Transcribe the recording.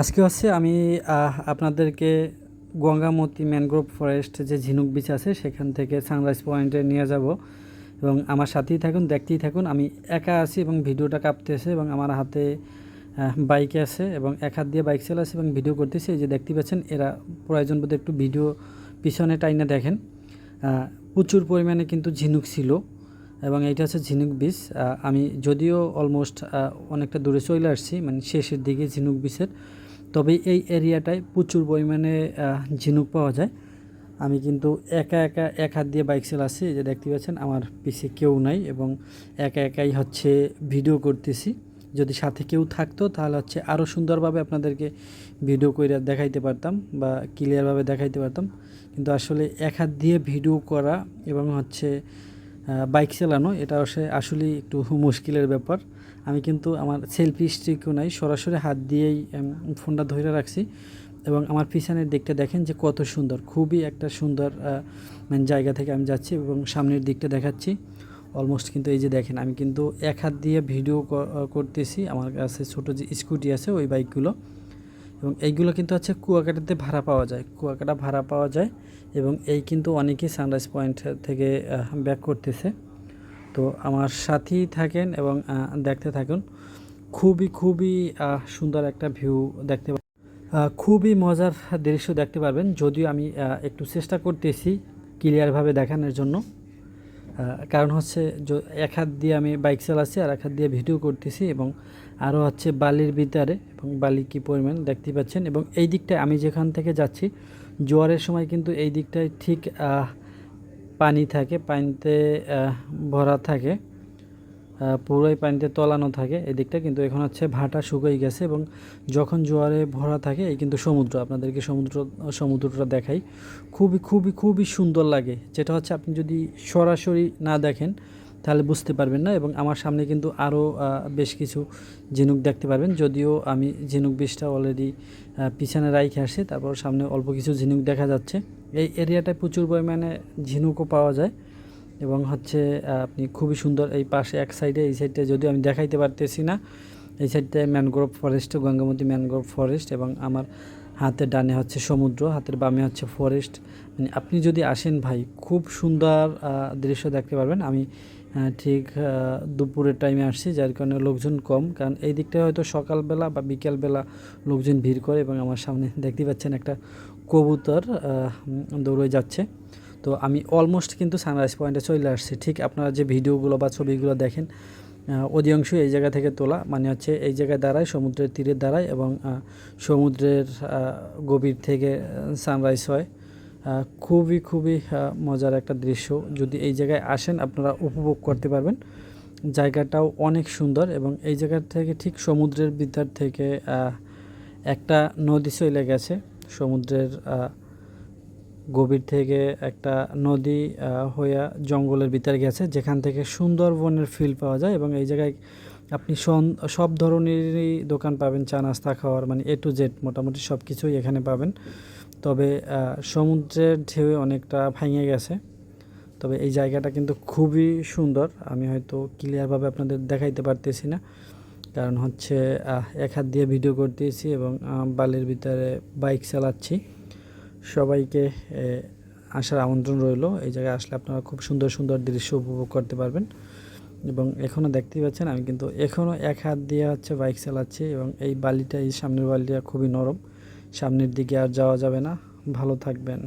আজকে হচ্ছে আমি আপনাদেরকে গঙ্গামতি ম্যানগ্রোভ ফরেস্ট যে ঝিনুক বিচ আছে, সেখান থেকে সানরাইজ পয়েন্টে নিয়ে যাব। এবং আমার সাথেই থাকুন, দেখতেই থাকুন। আমি একা আছি এবং ভিডিওটা কাঁপতেছে এবং আমার হাতে বাইকে আছে এবং এক হাত দিয়ে বাইক চালাচ্ছি এবং ভিডিও করতেছি। এই যে দেখতে পাচ্ছেন, এরা প্রয়োজন বোধ একটু ভিডিও পিছনে টাইনে দেখেন। প্রচুর পরিমাণে কিন্তু ঝিনুক ছিল এবং এইটা হচ্ছে ঝিনুক বিচ। আমি যদিও অলমোস্ট অনেকটা দূরে চলে আসছি মানে শেষের দিকে ঝিনুক বিচের। তবে এই এরিয়াটায় প্রচুর পরিমাণে ঝিনুক পাওয়া যায়। আমি কিন্তু একা একা এক হাত দিয়ে বাইক চালাচ্ছি যে দেখতে পাচ্ছেন, আমার পিছে কেউ নাই এবং একা একাই হচ্ছে ভিডিও করতেছি। যদি সাথে কেউ থাকতো, তাহলে হচ্ছে আরও সুন্দরভাবে আপনাদেরকে ভিডিও করে দেখাইতে পারতাম বা ক্লিয়ারভাবে দেখাইতে পারতাম। কিন্তু আসলে এক হাত দিয়ে ভিডিও করা এবং হচ্ছে বাইক চালানো, এটা আসলেই একটু মুশকিলের ব্যাপার। আমি কিন্তু আমার সেলফি স্টিকও নাই, সরাসরি হাত দিয়েই ফোনটা ধরে রাখছি। এবং আমার পিছনের দিকটা দেখেন যে কত সুন্দর, খুবই একটা সুন্দর মানে জায়গা থেকে আমি যাচ্ছি এবং সামনের দিকটা দেখাচ্ছি। অলমোস্ট কিন্তু এই যে দেখেন, আমি কিন্তু এক হাত দিয়ে ভিডিও করতেছি। আমার কাছে ছোটো যে স্কুটি আছে, ওই বাইকগুলো এবং এইগুলো কিন্তু হচ্ছে কুয়াকাটাতে ভাড়া পাওয়া যায়। কুয়াকাটা ভাড়া পাওয়া যায় এবং এই কিন্তু অনেকেই সানরাইজ পয়েন্ট থেকে ব্যাক করতেছে। তো আমার সাথেই থাকেন এবং দেখতে থাকুন। খুবই খুবই সুন্দর একটা ভিউ দেখতে খুবই মজার দৃশ্য দেখতে পারবেন। যদিও আমি একটু চেষ্টা করতেছি ক্লিয়ারভাবে দেখানোর জন্য। কারণ হচ্ছে এক হাত দিয়ে আমি বাইক চালাচ্ছি আর এক হাত দিয়ে ভিডিও করতেছি এবং আরও হচ্ছে বালির ভিতরে এবং বালি কী পরিমাণ দেখতে পাচ্ছেন এবং এই দিকটায় আমি যেখান থেকে যাচ্ছি, জোয়ারের সময় কিন্তু এই দিকটায় ঠিক পানি থাকে, পানিতে ভরা থাকে। পুরোই পানিতে তলানো থাকে এই দিকটা, কিন্তু এখন হচ্ছে ভাটা শুকিয়ে গেছে এবং যখন জোয়ারে ভরা থাকে, এই কিন্তু সমুদ্র, আপনাদেরকে সমুদ্র, সমুদ্রটা দেখাই, খুবই খুবই খুবই সুন্দর লাগে। যেটা হচ্ছে আপনি যদি সরাসরি না দেখেন, তাহলে বুঝতে পারবেন না এবং আমার সামনে কিন্তু আরও বেশ কিছু ঝিনুক দেখতে পারবেন। যদিও আমি ঝিনুক বিষটা অলরেডি পিছনে রাইখে আসছি, তারপর সামনে অল্প কিছু ঝিনুক দেখা যাচ্ছে। এই এরিয়াটায় প্রচুর পরিমাণে ঝিনুকও পাওয়া যায়। এবং হচ্ছে আপনি খুবই সুন্দর এই পাশে এক সাইডে এই সাইডটা যদিও আমি দেখাইতে পারতেছি না, এই সাইডটায় mangrove forest Gangamati mangrove forest এবং আমার হাতের ডানে হচ্ছে সমুদ্র, হাতের বামে হচ্ছে ফরেস্ট মানে আপনি যদি আসেন ভাই, খুব সুন্দর দৃশ্য দেখতে পারবেন। আমি ঠিক দুপুরের টাইমে আসছি, যার কারণে লোকজন কম। কারণ এই দিকটায় হয়তো সকালবেলা বা বিকেলবেলা লোকজন ভিড় করে এবং আমার সামনে দেখতে পাচ্ছেন একটা কবুতর দৌড়ে যাচ্ছে। তো আমি অলমোস্ট কিন্তু সানরাইজ পয়েন্টে চলে আসছি। ঠিক আপনারা যে ভিডিওগুলো বা ছবিগুলো দেখেন অধিকাংশ এই জায়গা থেকে তোলা মানে হচ্ছে এই জায়গায় দাঁড়ায়, সমুদ্রের তীরে দাঁড়ায় এবং সমুদ্রের গভীর থেকে সানরাইজ হয়। খুবই খুবই মজার একটা দৃশ্য। যদি এই জায়গায় আসেন, আপনারা উপভোগ করতে পারবেন। জায়গাটাও অনেক সুন্দর এবং এই জায়গা থেকে ঠিক সমুদ্রের ভিতর থেকে একটা নদী চলে গেছে। সমুদ্রের গভীর থেকে একটা নদী হইয়া জঙ্গলের ভিতরে গেছে, যেখান থেকে সুন্দরবনের ফিল পাওয়া যায় এবং এই জায়গায় আপনি সব ধরনেরই দোকান পাবেন, চা, নাস্তা খাওয়ার মানে এ টু জেড মোটামুটি সব কিছুই এখানে পাবেন। তবে সমুদ্রের ঢেউ অনেকটা ভাঙে গেছে। তবে এই জায়গাটা কিন্তু খুবই সুন্দর। আমি হয়তো ক্লিয়ারভাবে আপনাদের দেখাইতে পারতেছি না। কারণ হচ্ছে এক হাত দিয়ে ভিডিও করতেছি এবং বালির ভিতরে বাইক চালাচ্ছি। সবাইকে আসার আমন্ত্রণ রইল। এই জায়গায় আসলে আপনারা খুব সুন্দর সুন্দর দৃশ্য উপভোগ করতে পারবেন। এবং এখনও দেখতেই পাচ্ছেন, আমি কিন্তু এখনও এক হাত দিয়ে হচ্ছে বাইক চালাচ্ছি এবং এই বালিটা, এই সামনের বালিটা খুবই নরম। সামনের দিকে আর যাওয়া যাবে না। ভালো থাকবেন।